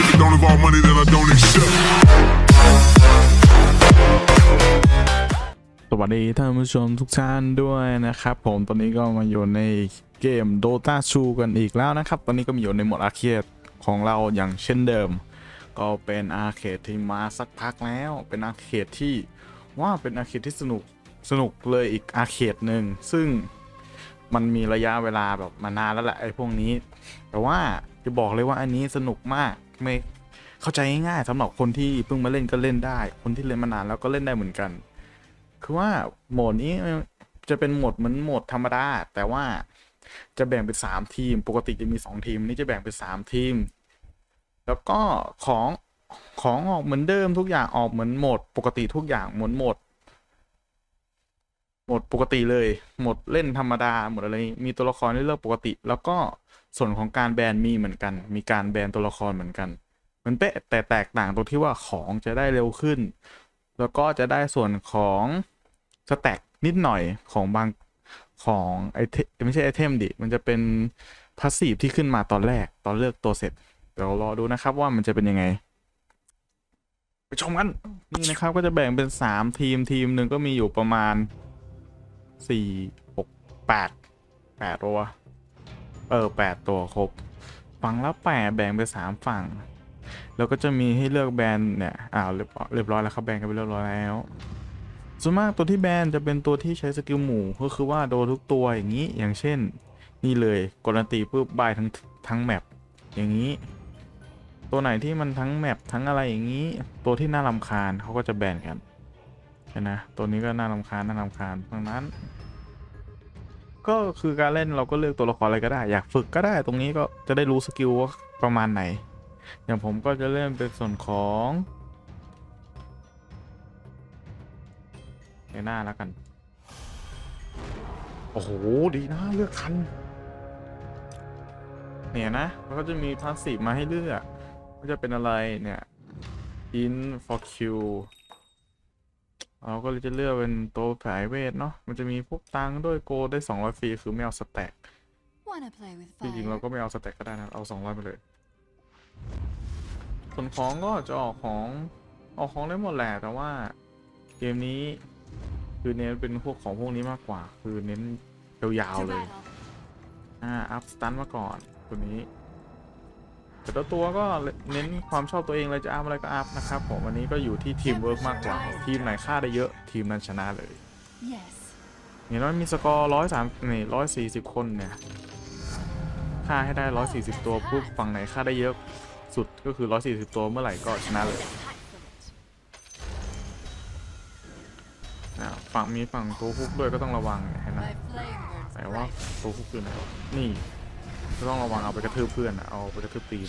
If it don't involve money, then I don't accept. สวัสดีท่านผู้ชมทุกท่านด้วยนะครับ ผมตอนนี้ก็มาอยู่ในเกม Dota 2กันอีกแล้วนะครับ ตอนนี้ก็มาอยู่ในหมดอาเคดของเราอย่างเช่นเดิม ก็เป็นอาเคดที่มาสักพักแล้ว เป็นอาเคดที่ว่าเป็นอาเคดที่สนุกสนุกเลยอีกอาเคดหนึ่งซึ่งมันมีระยะเวลาแบบมานานแล้วแหละไอ้พวกนี้ แต่ว่า จะบอกเลยว่าอันนี้สนุกมากไม่เข้าใจง่ายๆสำหรับคนที่เพิ่งมาเล่นก็เล่นได้ คนที่เล่นมานานแล้วก็เล่นได้เหมือนกัน คือว่าโหมดนี้จะเป็นโหมดเหมือนโหมดธรรมดา แต่ว่าจะแบ่งเป็นสามทีม ปกติจะมีสองทีม นี่จะแบ่งเป็นสามทีม แล้วก็ของของออกเหมือนเดิมทุกอย่างออกเหมือนโหมด ปกติทุกอย่างเหมือนโหมดโหมดปกติเลยโหมดเล่นธรรมดา หมดอะไร มีตัวละครให้เลือกปกติ แล้วก็ ส่วนของการแบนมีเหมือนกัน มีการแบนตัวละครเหมือนกันเหมันเป๊ะแต่แตกต่างตรงที่ว่าของจะได้เร็วขึ้น แล้วก็จะได้ส่วนของสแต็กนิดหน่อยของบางของไอเทมไม่ใช่ไอเทมดิ มันจะเป็นพาสซีฟที่ขึ้นมาตอนแรกตอนเลือกตัวเสร็จ เดี๋ยวรอดูนะครับว่ามันจะเป็นยังไง ไปชมกัน นี่นะครับก็จะแบ่งเป็นสามทีมทีมหนึ่งก็มีอยู่ประมาณสี่หกแปดแปดตัว เออแปดตัวครบ ฝั่งละแปดแบ่งเป็นสามฝั่ง แล้วก็จะมีให้เลือกแบรนด์เนี่ยอ้าวเรียบร้อยแล้วครับแบนกันไปเรียบร้อยแล้วส่วนมากตัวที่แบนจะเป็นตัวที่ใช้สกิลหมู่ก็คือว่าโดนทุกตัวอย่างนี้อย่างเช่น นี่เลยกดอันตีปุ๊บบายทั้งทั้งแมปอย่างนี้ ตัวไหนที่มันทั้งแมปทั้งอะไรอย่างนี้ ตัวที่น่ารำคาญเขาก็จะแบนกันนะตัวนี้ก็น่ารำคาญน่ารำคาญดังนั้น ก็คือการเล่นเราก็เลือกตัวละครอะไรก็ได้ อยากฝึกก็ได้ตรงนี้ก็จะได้รู้สกิลว่าประมาณไหน อย่างผมก็จะเริ่มเป็นส่วนของในหน้าแล้วกัน โอ้โห ดีนะ เลือกทัน เนี่ยนะแล้วก็จะมีพาสซีฟมาให้เลือกว่าจะเป็นอะไรเนี่ย in for Q เราก็เลยจะเลือกเป็นตัวสายเวทเนาะ มันจะมีพวกตังค์ด้วยโกลได้200ฟรีคือไม่เอาสแต็ก Wanna play with จริงๆเรา fire? ก็ไม่เอาสแต็กก็ได้นะ เอา 200ไปเลยส่วนของก็จะออกของออกของได้หมดแหละแต่ว่าเกมนี้คือเน้นเป็นพวกของพวกนี้มากกว่า คือเน้นยาว To ๆเลย battle. อ่า อัพสตันมาก่อนตัวนี้ แต่ตัวตัวก็เน้นความชอบตัวเองเลยจะอัพอะไรก็อัพนะครับผมวันนี้ก็อยู่ที่ทีมเวิร์กมากกว่า ทีมไหนฆ่าได้เยอะทีมนั้นชนะเลย Yes. อย่างน้อยมีสกอร์ร้อยสามนี่ร้อยสี่สิบคนเนี่ยฆ่าให้ได้ร้อยสี่สิบตัวปุ๊บฝั่งไหนฆ่าได้เยอะสุดก็คือร้อยสี่สิบตัวเมื่อไหร่ก็ชนะเลยอ่าฝั่งมีฝั่งตัวฮุกด้วยก็ต้องระวังเห็นไหม My flame burns แต่ว่า bright. ตัวฮุกคือไหนนี่ก็ ต้องระวังเอาไปกระทืบเพื่อนเอาไปกระทืบตีน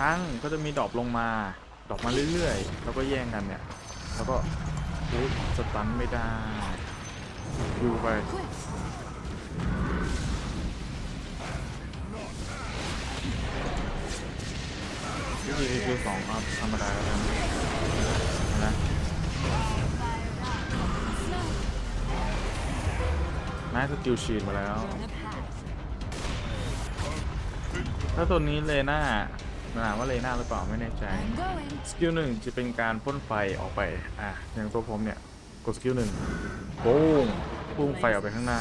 ตั้งก็จะมีดอปลงมา ดอปมาเรื่อยๆ แล้วก็แย่งกันเนี่ย แล้วก็อุ๊ยสตันไม่ได้ดูไป Quick. ก็คือคือสองครับธรรมดาแล้วกันะแม่สกิลชีนมาแล้ว ถ้าตัวนี้เลน่ามันานว่าเลน่าหรือเปล่าไม่แน่ใจ สกิลหนึ่งจะเป็นการพ่นไฟออกไป อะ อย่างตัวผมเนี่ย กดสกิลหนึ่งโป้งพุ่งไฟออกไปข้างหน้า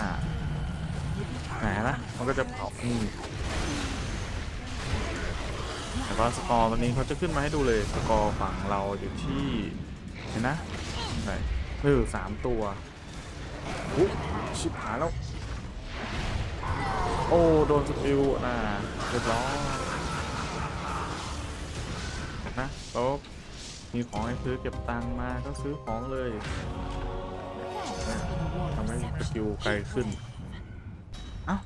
ไหนนะมันก็จะเผานี่แต่ว่าสกอร์ตอนนี้เขาจะขึ้นมาให้ดูเลยสกอร์ฝั่งเราอยู่ที่เห็นนะไหนเออสามตัวอุ๊ชิบหายแล้ว โอ้ โดนสกิลน่ะ เรียบร้อยนะแล้วมีของให้ซื้อเก็บตังค์มาก็ซื้อของเลยทำให้สกิลไกลขึ้นเอ้า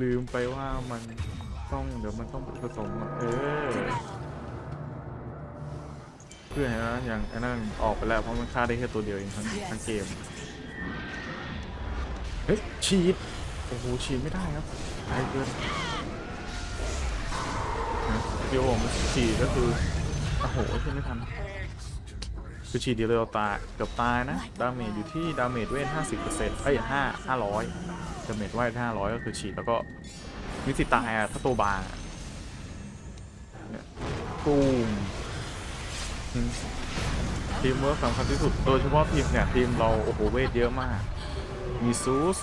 ลืมไปว่ามันต้องเดี๋ยวมันต้องผสมเออเพื่อให้นะอย่างไอ้นั่นออกไปแล้วเพราะมันฆ่าได้แค่ตัวเดียวเองทั้งทั้งเกมเฮ้ยฉีด โอ้โหฉีดไม่ได้ครับไกลเกินเดี๋ยวผมฉีดก็คือโอ้โหช่วยไม่ทันคือฉีดเดียวเราตายเกือบตายนะ ดาเมจอยู่ที่ดาเมจเวท50%เอ้ย5 500 ดาเมจเวท500 ก็คือฉีดแล้วก็มิสิตายอะถ้าตัวบางเนี่ยกูมอืมทีมเวิร์กสำคัญที่สุด โดยเฉพาะทีมเนี่ย ทีมเราโอ้โหเวทเยอะมาก มีซูส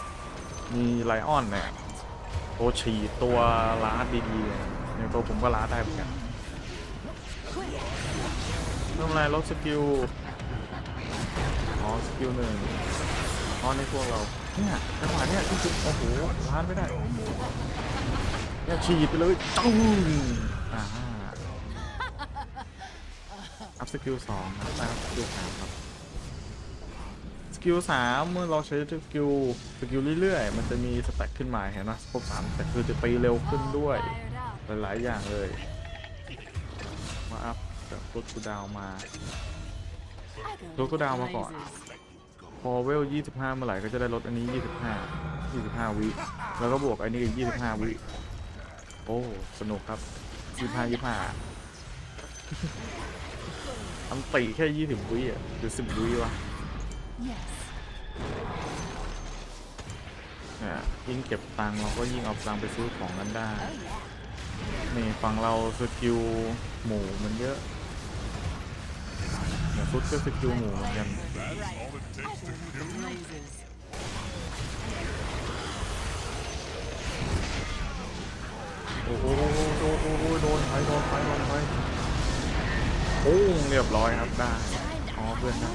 มีไลออนเนี่ยตัวฉีดตัวลาดดีๆเนี่ยอย่างตัวผมก็ลาดได้เหมือนกันเริ่มอะไรลดสกิลอ๋อสกิลหนึ่งอ๋อในพวกเราเนี่ยจังหวะเนี่ยที่จริงโอ้โหลาดไม่ได้เนี่ยฉีดไปเลยจุ้งอ่าอัพสกิลสองนะครับอัพสกิลสามครับ กิลสามเมื่อเราใช้สกิลสกิลเรื่อยๆ มันจะมีสแต็กขึ้นมาเห็นไหมครบสามแต่คือจะตีเร็วขึ้นด้วย หลายๆอย่างเลย มาอัพจากลดกูดาวมาลดกูดาวมาก่อน พอเวล 25 เมื่อไหร่ก็จะได้ลดอันนี้ 25 25 วิ แล้วก็บวกอันนี้อีก 25 วิ โอ้ สนุกครับ 25 25ทำตีแค่ 20 วิอะหรือ 10 วิวะ เนี่ยยิ่งเก็บตังค์เราก็ยิ่งเอาตังค์ไปซื้อของกันได้ Oh yeah. นี่ฝั่งเราสกิลหมูมันเยอะเนี่ยฟุตก็สกิลหมูเหมือนกัน Right. I go blazes. โอ้โหโดนโดนโดนโดนไปโดนไปโดนไปโอ้เรียบร้อยครับได้ อ๋อเพื่อนได้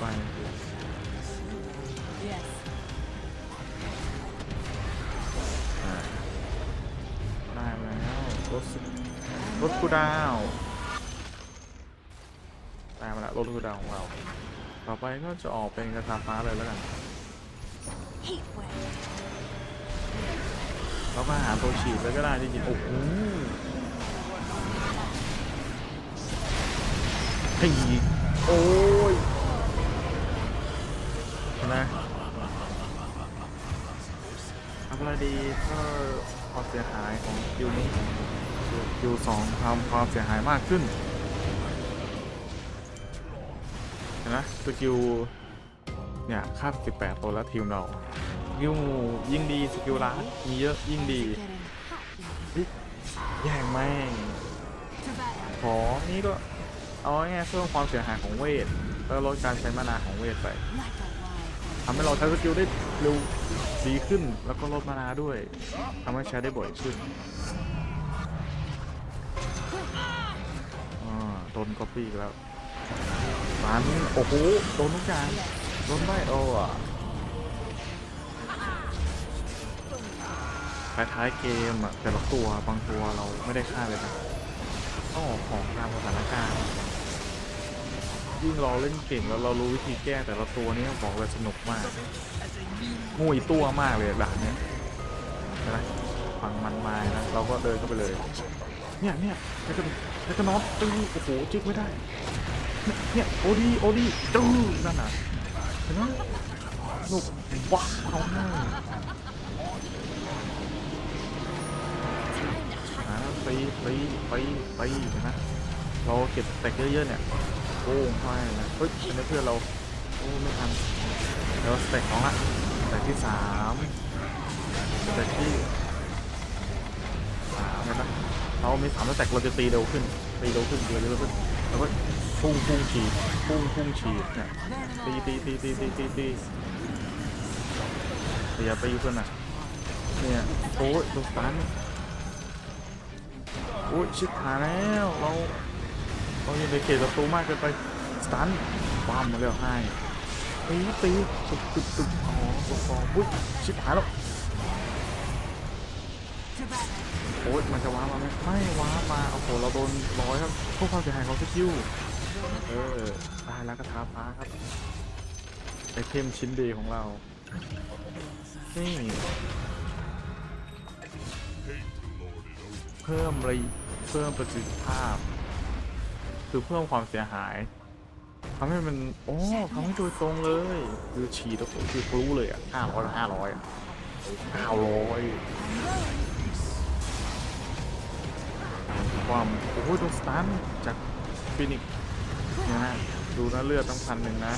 ไปไป Yes. อ่าได้แล้วรถสุรถกูดาวได้มาแล้วรถกูดาวของเรา ต่อไปก็จะออกเป็นกระทาฟ้าเลยแล้วกัน Heat wave. เราก็หาตัวฉีดแล้วก็ได้จริงๆโอ้โหไอ้โอ้ย นไหมทำอะไรดีก็ความเสียหายของคิวนี้คิวสองทำความเสียหายมากขึ้นเห็นไหมสกิลเนี่ยค่า18 ตัวแล้วทีมเราสกิลยิ่งดีสกิลล้ามีเยอะยิ่งดีแย่งแม่งขอนี่ก็เอาง่ายๆเพิ่มความเสียหายของเวทแล้วลดการใช้มานาของเวทไป ทำให้เราใช้สกิลได้เร็วดีขึ้น แล้วก็ลดมานาด้วยทำให้ใช้ได้บ่อยขึ้นอ่าโดนก๊อปปี้อีกแล้วร้านโอ้โหโดนทุกอย่างโดนไม่โอ้อะท้ายๆเกมอะแต่ละตัวบางตัวเราไม่ได้ค่าเลยนะต้องออกของตามสถานการณ์ ยิ่งเราเล่นเก่งแล้วเรารู้วิธีแก้แต่ละตัวนี้บอกเลยสนุกมากงูอีตัวมากเลยด่านเนี้ยใช่ไหมฟังมันมานะเราก็เดินเข้าไปเลย เนี่ยเนี่ยแล้วก็แล้วก็น็อตตื้อโอ้โหจิกไม่ได้ เนี่ยโอดีโอดีตื้อนั่นน่ะเห็นไหมสนุกว้าวเอาหน้าอ่าตีตีตีตีเห็นไหมเราเก็บแตกเยอะๆเนี่ย โอ้ใช่นะเฮ้ยอันนี้เพื่อนเราโอ้ไม่ทันเดี๋ยวสเต็กของละสเต็กที่สามสเต็กที่สามเห็นะเรามีสามสเต็กเราจะตีเร็วขึ้นตีเร็วขึ้นตีเร็วขึ้นแล้วก็พุ่งพุ่งฉีดพุ่งพุ่งฉีดเนี่ยตีตีตีตีตีตีตีตีอย่าตีเพื่อนอะเนี่ยโอ้ยโดนสตันโอ้ยชิบหายแล้วเรา เราอยู่ในเขตศัตรูมากเกินไปสตันบ้ามมาเร็วให้ตีตีตึกตึกตึกอ๋อตัวฟองอุ้ยชิบหายแล้วโอ้ยมันจะว้ามาไหมไม่ว้ามาโอ้โหเราโดนร้อยครับพวกความเสียหายของสกิลเออตายแล้วก็ท้าฟ้าครับไอเทมชิ้นดีของเรานี่เพิ่มระยเพิ่มประสิทธิภาพ คือเพิ่มความเสียหายทำให้มันโอ้ทำให้โดยตรงเลยคือฉีดแล้วผมคือรู้เลยอะห้าร้อยห้าร้อยห้าร้อยความโอ้โหโดนสตันจากฟินิกซ์เนี่ยนะดูนะเลือดตั้งพันหนึ่งนะ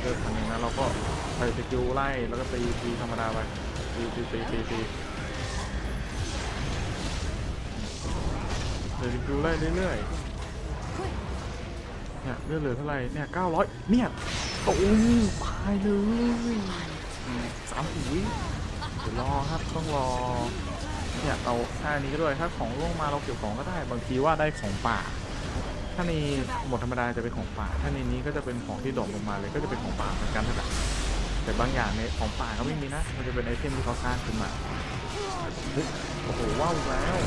เลือดพันหนึ่งนะเราก็ใส่สกิลไล่แล้วก็ตีตีธรรมดาไปตีตีตีตีตีเดี๋ยวดูไล่เรื่อยๆ เนี่ยเลือดเหลือเท่าไหร่เนี่ยเก้าร้อยเนี่ยโอ้ตายเลยสามสิบวิเดี๋ยวรอครับต้องรอเนี่ยเอาท่านี้ก็ด้วยถ้าของล่วงมาเราเก็บของก็ได้บางทีว่าได้ของป่า ถ้าในหมดธรรมดาจะเป็นของป่า ถ้าในนี้ก็จะเป็นของที่ดรอปลงมาเลยก็จะเป็นของป่าเหมือนกันนั่นแหละแต่บางอย่างในของป่าก็ไม่มีนะ มันจะเป็นไอเทมที่เขาสร้างขึ้นมาโอ้โหว้าวแล้ว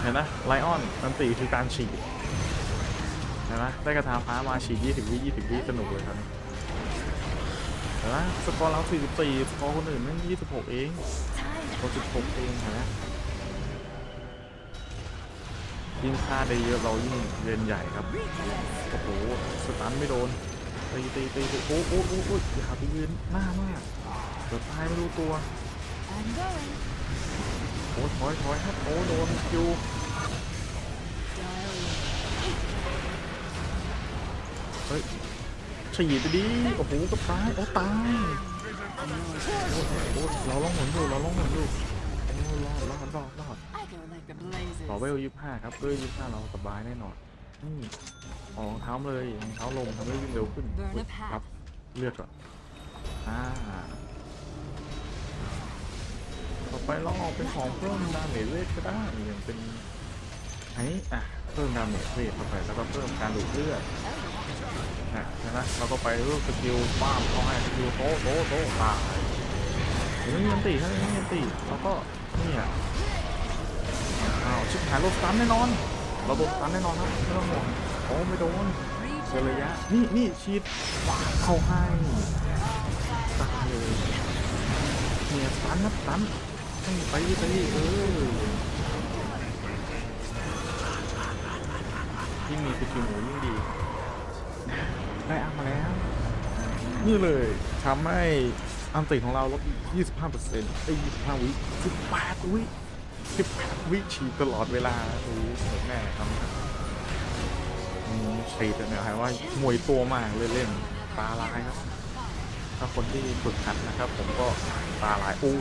เห็นนะไลออนนันตีคือการฉีด เห็นไหมได้กระทาฟ้ามาฉีด20 วิ20 วิสนุกเลยครับเห็นไหมสกอร์เรา44สกอร์คนอื่นแม่ง26 เองเรา16เองเห็นไหมยิ่งค่าได้เยอะเรายิ่งเรียนใหญ่ครับ โอ้โห สตันไม่โดน ตีตีตีตีโอ้โหโอ้โหโอ้โหอย่าไปยืนหน้ามากเดี๋ยวตายไม่รู้ตัว I'm going. โอ้ถอยถอยครับโอ้โดนคิว เฮ้ยฉีดไปดิ โอ้โหก็ตาย โอ้ตายโอ้โหเราล่องหนอยู่เราล่องหนอยู่โอ้รอดรอดรอดรอดต่อเวลยี่ห้าครับเวลยี่ห้าเราสบายแน่นอนนี่อารองเท้าเลยรองเท้าลงทำให้วิ่งเร็วขึ้นครับเลือดก่อนอ่าต่อไปลองออกเป็นของเพิ่มดาเมจเวทก็ได้อย่างเป็นไอ้อะเพิ่มดาเมจเวทเข้าไปแล้วก็เพิ่มการดูดเลือด นะนไหมเราก็ไปรูปสกิลป้ามเขาให้สกิลโตโตโตตายเดี๋ยวไม่มีอันตีถ้าไม่มีอันตีเราก็นี่อะอ้าวชิบหายโดนสตันแน่นอน เราโดนสตันแน่นอนครับไม่ต้องห่วงโอ้ไม่โดนเจอระยะนี่นี่ชีดเข้าให้ตายเลยเนี่ยสตันนะสตันไปไปเออยิ่งมีสกิลหมูยิ่งดีอัพมาแล้ว นี่เลยทำให้อันติของเราลด25เอร์เซ็นต์ไอ้25 วิ18 วิ 18 วิฉีดตลอดเวลาโอ้โหสนุกแน่ครับอืมฉีดเนี่ยครับว่ามวยตัวมากเลยเล่นตาลายครับ ถ้าคนที่ฝึกหัดนะครับ ผมก็ตาลายโอ้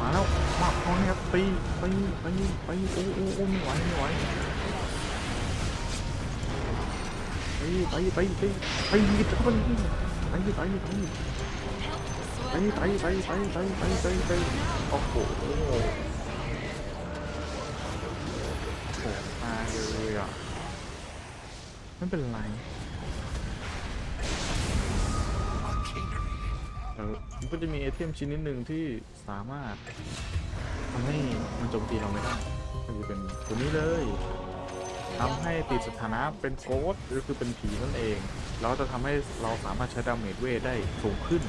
มาแล้วมาพอเนี่ยครับตีตีตีตีโอ้โอ้โอ้ไม่ไหวไม่ไหว ไปไปไปไปไปหยิบเข้าไปไปไปไปไปไปไปไปไปไปไปไปโอ้โหโหตายเลยอะไม่เป็นไรเออมันก็จะมีไอเทมชิ้นนิดหนึ่งที่สามารถทำให้มันโจมตีเราไม่ได้ก็จะเป็นตัวนี้เลย ทำให้ติดสถานะเป็นโกดหรือคือเป็นผีนั่นเองแล้วจะทำให้เราสามารถใช้ดาเมจเวทได้สูงขึ้น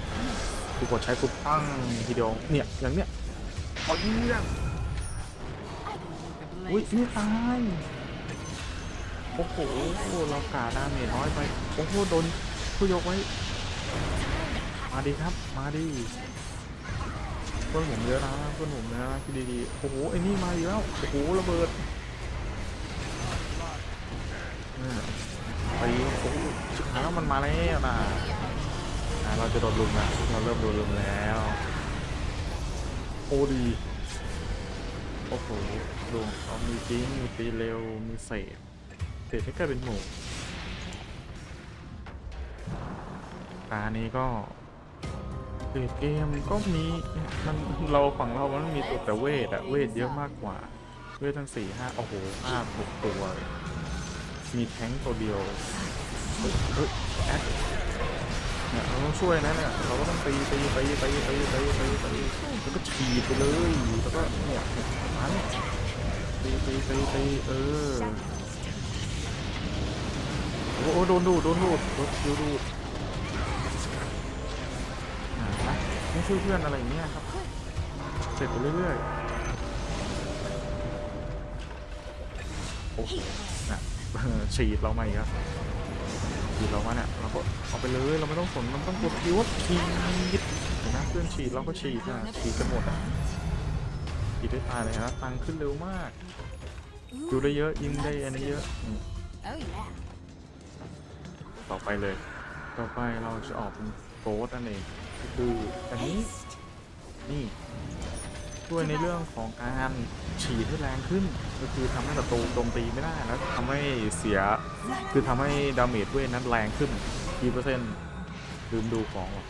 คือกดใช้ปุ๊บปั้งทีเดียวเนี่ยอย่างเนี้ยปอเรื่องอุ้ยนี่ตายโอ้โหเรากาดาเมจน้อยไปโอ้โหโดนผู้ยกไว้ มาดีครับ มาดีเพื่อนผมเยอะนะเพื่อนผมนะคิดดีๆโอ้โหไอ้นี่มาอีกแล้วโอ้โหระเบิด มาแล้วนะอะเราจะโดนลุมแล้วเราเริ่มโดนลุมแล้วโอ้ดีโอ้โหดวงเขามีจริงมีตีเร็วมีเศษเศษที่กลายเป็นหมูตานี้ก็เศษเกมก็มีมันเราฝั่งเรามันมีตัวแต่เวทอะเวทเยอะมากกว่า เวททั้งสี่ห้าโอ้โหห้าหกตัว มีแท้งตัวเดียวเฮ้ย เฮ้ยแอดเนี่ยเราต้องช่วยนะเนี่ยเราก็ต้องตีตีตีตีตีตีตีตีแล้วก็ฉีดไปเลยแล้วก็เนี่ยมันตีตีตีตีเออโอ้โหโดนดูดโดนดูดโดนคิวดูดนะไม่ช่วยเพื่อนอะไรอย่างเงี้ยครับเสร็จไปเรื่อยๆโอ้โหนะฉีดเรามาอีกครับ ฉีดเรามาเนี่ยเราก็เอาไปเลยเราไม่ต้องสนมันต้องกดคิวว่าฉีดเห็นไหมเพื่อนฉีดเราก็ฉีดนะฉีดกันหมดอะฉีดได้ตายเลยนะตังค์ขึ้นเร็วมากดูได้เยอะยิงได้อันนี้เยอะอืม Oh yeah. ต่อไปเลย ต่อไปเราจะออกเป็นโกดนั่นเองคืออันนี้นี่ ช่วยในเรื่องของการฉีดให้แรงขึ้น ก็คือทำให้ศัตรูโจมตีไม่ได้แล้วทำให้เสียคือทำให้ดาเมจเวทนั้นแรงขึ้นกี่เปอร์เซ็นต์ลืมดูของว่ะ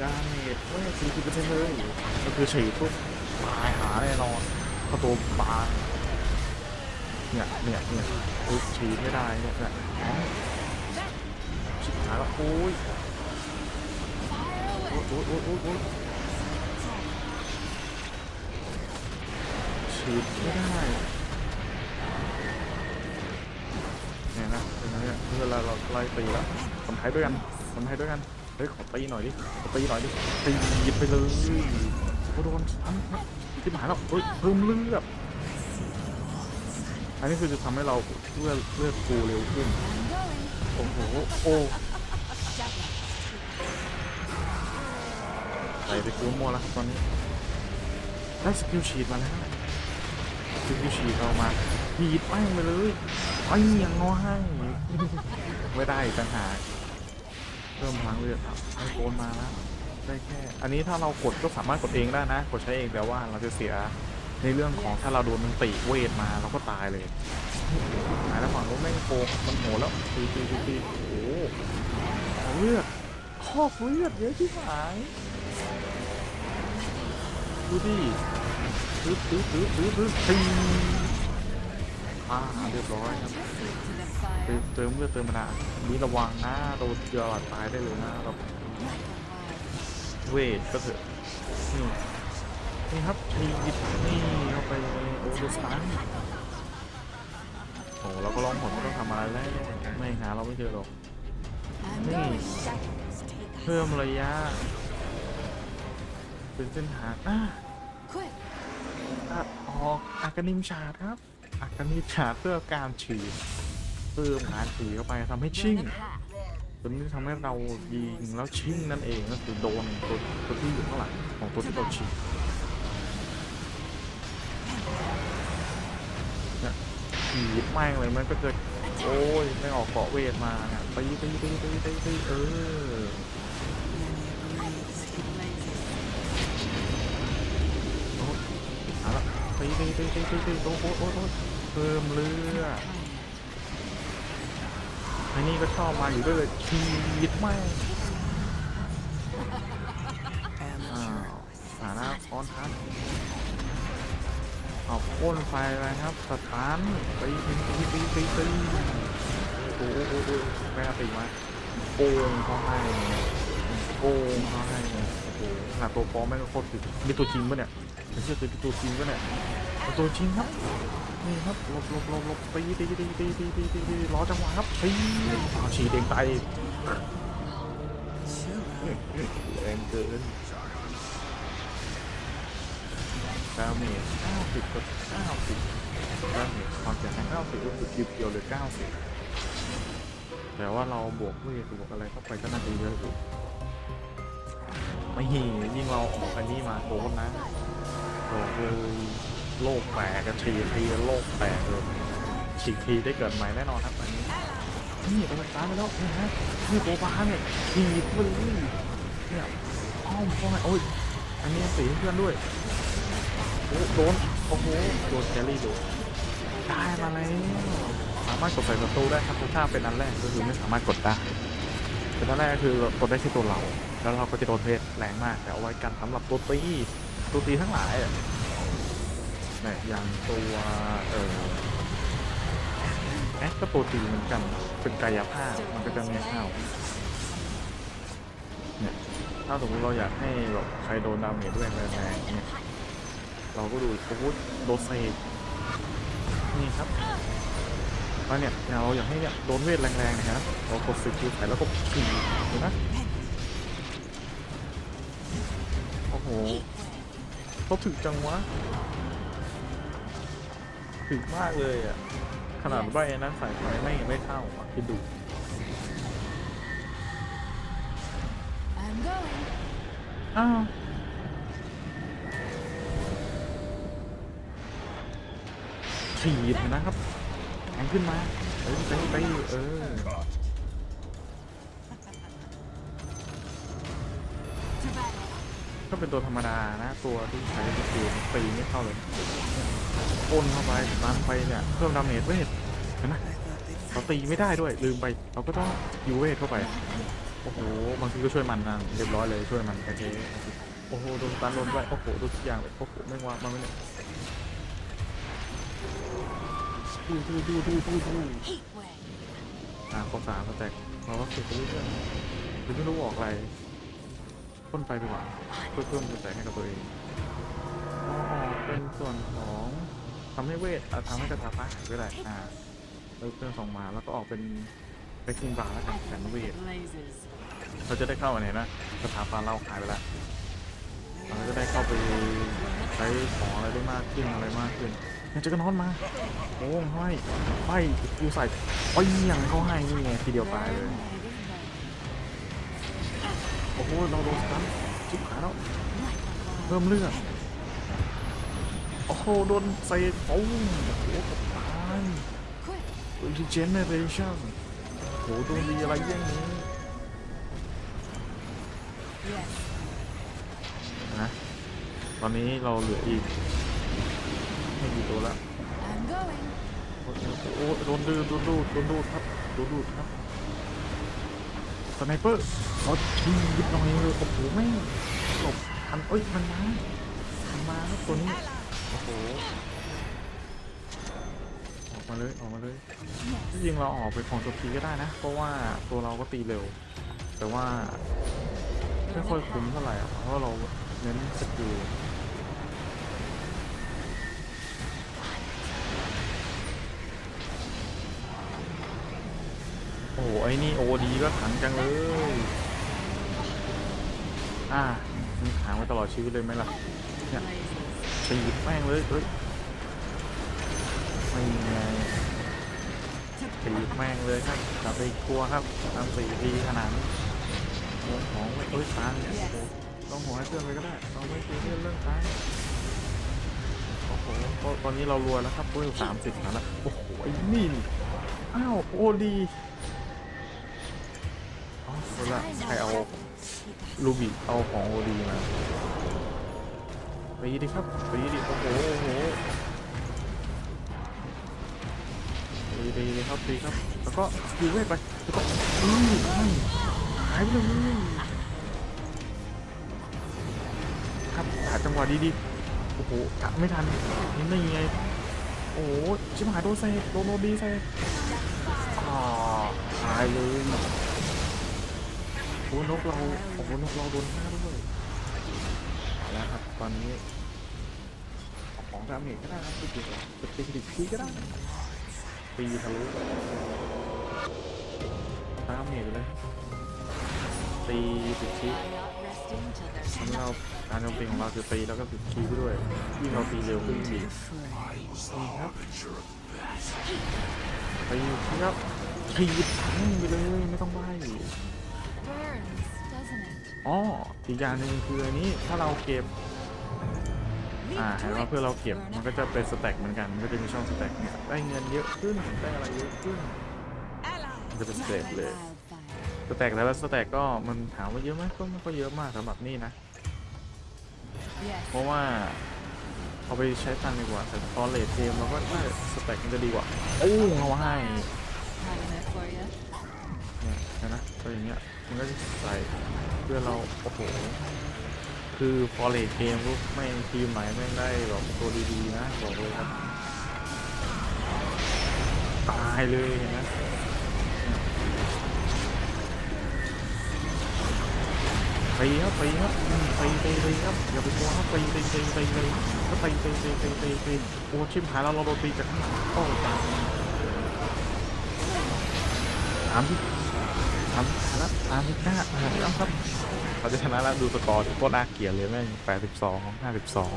ดาเมจเวทสี่สิบเปอร์เซ็นต์เลยก็คือฉีดปุ๊บตายหาแน่นอนศัตรูบางเนี่ยเนี่ยเนี่ยปุ๊บฉีดไม่ได้เนี่ยเนี่ยอ๋อชิบหายแล้วโอ้ยโอ้ยโอ้ยโอ้ย โอ้ยโอ้ยฉีดไม่ได้เนี่ยนะเป็นไงเนี่ยเวลาเราไล่ตีแล้วคนไทยด้วยกันคนไทยด้วยกันเฮ้ยขอตีหน่อยดิขอตีหน่อยดิตีไปเลยโอ้โดนซ้ำครับที่หายแล้วเฮ้ยเพิ่มเลือดอันนี้คือจะทำให้เราเลือดเลือดฟูเร็วขึ้นโอ้โหโอ้ใส่ไปคูณมัวแล้วตอนนี้ได้สกิลฉีดมาแล้ว สกิลฉีดเอามาฉีดแป้งไปเลยไอ้ยังงอให้ ไม่ได้ต่างหากเพิ่มพลังเลือดครับโกนมาแล้วได้แค่ อันนี้ถ้าเรากดก็สามารถกดเองได้นะ กดใช้เองแต่ว่าเราจะเสียในเรื่องของถ้าเราโดนมันติเวทมาเราก็ตายเลยหายแล้วฝั่งนู้นแม่งโกงมันโหแล้วตีตีตีตีโอ้โหเอาเลือดคอกเลือดเยอะที่หาย ดูดิ ตื้อตื้อตื้อตื้อตื้อตีอ่าเรียบร้อยครับเติมเติมเลือดเติมมานาวมีระวังนะโดนเกลือหลอดตายได้เลยนะเราเวทก็เถอะนี่นี่ครับทียิดนี่เข้าไปโอ้ดูสตันโอ้เราก็ร้องผมไม่ต้องทำอะไรแล้วไม่หาเราไม่เจอหรอก I'm Hey. going. เพิ่มระยะเป็นเส้นทางอะ ตัดออกอากานิมชาดครับอากานิมชาดเพื่อการฉีดเพิ่มการฉีดเข้าไปทำให้ชิ่งตัวนี้ทำให้เรายิงแล้วชิ่งนั่นเองก็คือโดนตัวตัวที่อยู่ข้างหลังของตัวที่เราฉีดเนี่ยฉีดแม่งเลยมันก็จะโอ้ยไม่ออกเกาะเวทมาเนี่ยตีตีตีตีตีตีเออ ตีตีตีตีตีโอ้โหโอ้โหโอ้ยเพิ่มเลือดไอ้นี่ก็ชอบมาอยู่ด้วยเลยฉีดแม่งอ้าวฐานะออนทันเอาพ่นไฟไปครับสตาร์ทตีตีตีตีตีตีโอ้โหโอ้โหโอ้โหแม่ตีมาโป่งเขาให้โป่งเขาให้โอ้โหขนาดตัวปลอมแม่งก็โคตรถึงมีตัวจริงปะเนี่ยไม่ใช่ตัวตัวจริงปะเนี่ย ตัวจริงครับนี่ครับหลบหลบหลบหลบตีตีตีตีตีตีตีตีรอจังหวะครับตีอ้าฉีดเองตายแรงเกินดาเมจ90กับ90ดาสิบเก้าหมจความเสียหาย90ก็คือคิวเดียวเลย90แต่ว่าเราบวกเวทบวกอะไรเข้าไปก็น่าจะเยอะอยู่ไม่หียิ่งเราออกอันนี้มาโดนนะบอกเลย โลกแตกกันทีทีโลกแตกเลยฉีกทีได้เกิดใหม่แน่นอนครับอันนี้นี่ไปตามไปแล้วนี่ฮะนี่โบบาเนี่ยทีบไปเลยเนี่ยอ้อมเข้ามาโอ้ยอันนี้สีให้เพื่อนด้วยโอ้โดนโอ้โหโดนแคลรี่โดนได้มาแล้วสามารถกดใส่ศัตรูได้ครับถ้าเป็นอันแรกก็คือไม่สามารถกดได้เป็นอันแรกก็คือกดได้แค่ตัวเรา แล้วเราก็จะโดนเพศแรงมากแต่เอาไว้กันสำหรับตัวตีตัวตีทั้งหลาย อะเนี่ยอย่างตัวเออแอคก็ตัวตีเหมือนกันเป็นกายภาพมันก็จะไม่เข้าเนี่ยถ้าสมมติเราอยากให้แบบใครโดนดาเมจด้วยแรงๆเนี่ยเราก็ดูอาวุธโดนเซกนี่ครับแล้วเนี่ยเราอยากให้เนี่ยโดนเวทแรงๆนะครับเรากดสกิลใส่แล้วก็ขี่เห็นไหมโอ้โหเขาถึกจังวะ ถึกมากเลยอะ ขนาดใบนะสายไฟไม่ไม่เข้าอะคิดดู I'm going. อ้าวฉีดนะครับแข็งขึ้นมาเอ้ยไปไปเออก็เป็นตัวธรรมดานะ ตัวที่ใช้สกิลตีไม่เข้าเลย อ้นเข้าไปนั้นไปเนี่ยเพิ่มดาเมจเวทเห็นไหมเราตีไม่ได้ด้วยลืมไป เราก็ต้องยูเวทเข้าไป โอ้โหบางทีก็ช่วยมันนะเรียบร้อยเลยช่วยมันโอเคโอ้โหโดนตันโดนไปโอ้โหโดนทุกอย่างเลยโอ้โหไม่งวางมาไม่เนี่ยดูดูดูดูดูดู Heat wave. อ่าข้อสามแตกเราก็เก็บไปเรื่อยๆหรือไม่รู้ออกอะไรพ่นไปดีกว่าเพื่อเพิ่มสแต็กให้กับตัวเองอ๋อเป็นส่วนของ ทำให้เวทอะทำให้กระทาฟ้าหายไปได้อ่าเลิกเครื่องสองมาแล้วก็ออกเป็นเบคกิ้งบาร์แล้วกันแสนเวท Blazes. เราจะได้เข้าอันไหนนะสถาบันเราหายไปแล้วเราจะได้เข้าไปใช้ของอะไรได้มากขึ้นอะไรมากขึ้นยังจะกระนอนมาโอ้ห้อยห้อยกูใส่โอ้ยยังเขาให้นี่ไงทีเดียวตายเลย โอ้โหเราโดนสตันชิบหายแล้วเพิ่มเลือด โอ้โหโดนใส่ปุ้งโอ้โหกับตาย Quick. regeneration โอ้โหดวงดีอะไรอย่างนี้ Yes. นะตอนนี้เราเหลืออีกไม่กี่ตัวแล้ว I'm going. โอ้โหโอ้โหโดนดูดโดนดูดโดนดูดครับโดนดูดครับสไนเปอร์เขาทีบหน่อยเลยโอ้โหแม่งหลบทันเอ้ยมันมามันมาครับตัวนี้ โอ้โหออกมาเลยออกมาเลยที่จริงเราออกไปของตัวพีก็ได้นะ เพราะว่าตัวเราก็ตีเร็ว แต่ว่าไม่ค่อยคุ้มเท่าไหร่อะเพราะเราเน้นสกิลโอ้โหไอ้นี่โอดีก็ขังจังเลย อ่ามีขังไว้ตลอดชีวิตเลยไหมล่ะเนี่ย Blazes. ตีแม่งเลยเอ้ยไม่ไงตีแม่งเลยครับกลับไปกลัวครับทำสี่ทีขนาดนี้โอ้ของไม่เอ้ยตังเนี่ยต้องหัวให้เพื่อนไปก็ได้เราไม่ตีเรื่องเรื่องตังโอ้โหตอนนี้เรารวยแล้วครับเพิ่มสามสิบแล้วโอ้โหไอ้นี่นี่อ้าวโอดีอ๋อเอาละใครเอาลูบิเอาของโอดีมา ตีดิครับตีดิโอ้โหโอ้โหตีตีเลยครับตีครับ แล้วก็สกิลเวทไปแล้วก็อืมหายไปเลยครับหาจังหวะดีๆโอ้โหกะไม่ทันนี่ไม่ไงโอ้ชิบหายโดนเซฟโดนโดนดีเซฟอ่าตายเลยโอ้นกเราโอ้โหนกเราโดนฆ่าด้า ตอนนี้ของดาเมจก็ได้ครับตีตีจะตีตีตีก็ได้ตีทะลุดาเมจเลยตีติดชี้ I'm not resting till there's ทำให้เราการโจมตีของเราคือตีแล้วก็ติดชี้ไปด้วยยิ่งเราตีเร็วขึ้นยิ่งดีตีครับตีครับทีบทั้งไปเลยไม่ต้องใบ burns, doesn't it? อ๋ออีกอย่างหนึ่งคืออันนี้ถ้าเราเก็บ อ่าเห็นว่าเพื่อเราเก็บมันก็จะเป็นสแต็กเหมือนกัน มันก็จะมีช่องสแต็กเนี่ยได้เงินเยอะขึ้นได้อะไรเยอะขึ้นมันจะเป็นสเต็ก by เลยสแต็กแต่ละสแต็กก็มันถามว่าเยอะไหมก็ไม่ค่อยเยอะมากสำหรับนี่นะ เพราะว่าเอาไปใช้ตังดีกว่าแต่ตอนเลทเกมเราก็สแต็กมันจะดีกว่าโอ้เอาให้เนี่ยนนะก็อย่างเงี้ยมันก็จะใส่เพื่อเราโอ้โห คือพอเลทเกมปุ๊บไม่ทีมไหนไม่ได้แบบตัวดีๆนะบอกเลยครับ ตายเลยเห็นไหมตีครับตีครับอืมตีตีตีครับอย่าไปกลัวครับตีตีตีตีตีก็ตีตีตีตีตีตีโอ้ชิบหายแล้วเราโดนตีจากข้างหลังโอ้ตายสามที่สามชนะสามที่ห้าชนะครับ เราจะชนะแล้วดูสกอร์ดิโคตรน่าเกลียดเลยแม่งแปดสิบสองห้าสิบสอง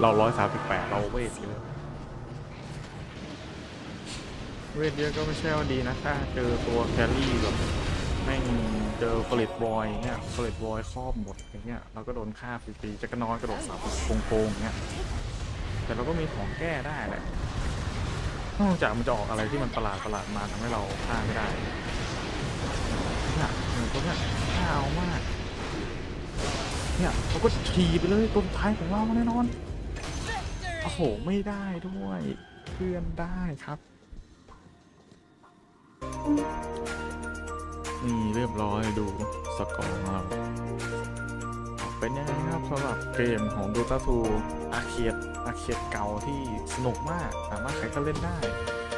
เราร้อยสามสิบแปดเราเวทเลยเวทเยอะก็ไม่ใช่ว่าดีนะถ้าเจอตัวแครี่แบบแม่งเจอเฟลิตบอยเนี่ยเฟลิตบอยครอบหมดอย่างเงี้ยเราก็โดนฆ่าฟรีๆจะกระนอนกระโดดสับโกงๆเงี้ยแต่เราก็มีของแก้ได้แหละนอกจากมันจะออกอะไรที่มันประหลาดประหลาดมาทำให้เราฆ่าไม่ได้เนี่ยหนึ่งตัวเนี้ยฆ่าเอามาก เนี่ยเราก็ขี่ไปเลยตัวสุดท้ายของเราแน่นอน โอ้โห ไม่ได้ด้วยเพื่อนได้ครับ นี่เรียบร้อยดูสกอร์ของเรา เป็นยังไงครับสำหรับเกมของ Dota 2อาเคียดอาเคียดเก่าที่สนุกมากสามารถใครก็เล่นได้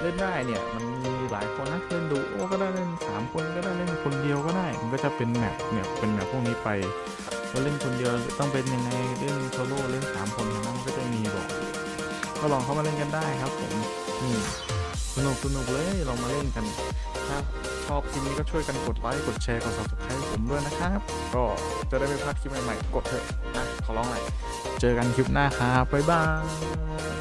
เล่นได้เนี่ย มันมีหลายคนนะเล่นดูโอ้ก็ได้เล่น 3 คนก็ได้เล่นคนเดียวก็ได้ มันก็จะเป็นแมปเนี่ยเป็นแมปพวกนี้ไป เล่นคนเดียวต้องเป็นยังไงเล่นโซโล่เล่น3คนนะมันก็จะมีบอกก็ลองเข้ามาเล่นกันได้ครับผมนี่สนุกสนุกเลยลองมาเล่นกันถ้าชอบคลิปนี้ก็ช่วยกันกดไลค์กดแชร์กด subscribe ผมด้วยนะครับ ก็จะได้ไม่พลาดคลิปใหม่ๆ กดเถอะนะขอร้องหน่อยเจอกันคลิปหน้าครับบ๊ายบาย